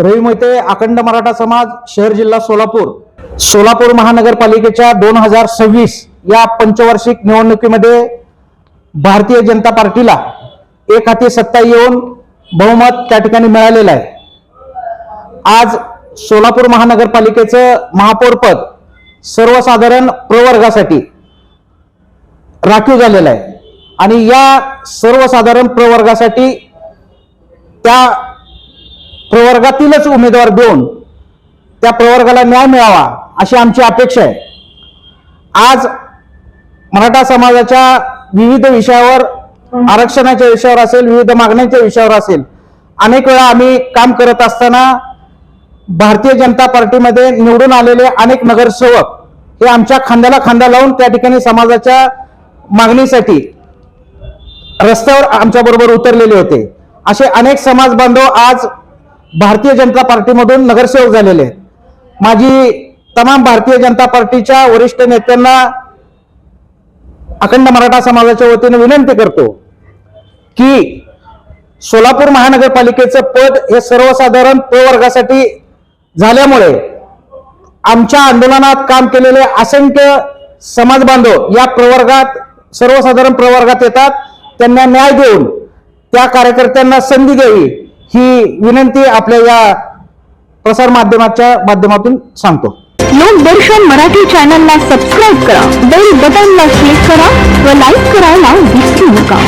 रवी मोहिते अखंड मराठा समाज शहर जिल्हा सोलापूर. सोलापूर महानगरपालिकेच्या दोन हजार सव्वीस या पंचवार्षिक निवडणुकीमध्ये भारतीय जनता पार्टीला एक हाती सत्ता येऊन बहुमत त्या ठिकाणी मिळालेलं आहे. आज सोलापूर महानगरपालिकेचं महापौरपद सर्वसाधारण प्रवर्गासाठी राखीव झालेलं आहे. आणि या सर्वसाधारण प्रवर्गासाठी त्या प्रवर्गातीलच उमेदवार देऊन त्या प्रवर्गाला न्याय मिळावा अशी आमची अपेक्षा आहे. आज मराठा समाजाच्या विविध विषयावर आरक्षणाच्या विषयावर असेल विविध मागण्यांच्या विषयावर असेल अनेक वेळा आम्ही काम करत असताना भारतीय जनता पार्टीमध्ये निवडून आलेले अनेक नगरसेवक हे आमच्या खांद्याला खांदा लावून त्या ठिकाणी समाजाच्या मागणीसाठी रस्त्यावर आमच्या बरोबर उतरलेले होते. असे अनेक समाज बांधव आज भारतीय जनता पार्टीमधून नगरसेवक झालेले आहेत. माझी तमाम भारतीय जनता पार्टीच्या वरिष्ठ नेत्यांना अखंड मराठा समाजाच्या वतीने विनंती करतो की सोलापूर महानगरपालिकेचं पद हे सर्वसाधारण प्रवर्गासाठी झाल्यामुळे आमच्या आंदोलनात काम केलेले असंख्य समाज बांधव या प्रवर्गात सर्वसाधारण प्रवर्गात येतात. त्यांना न्याय देऊन त्या कार्यकर्त्यांना संधी द्यावी ही विनंती आपल्या या प्रसार माध्यमाच्या माध्यमातून सांगतो. लोकदर्शन मराठी चॅनलला सबस्क्राईब करा बेल बटनला क्लिक करा व लाईक करायला विसरू नका.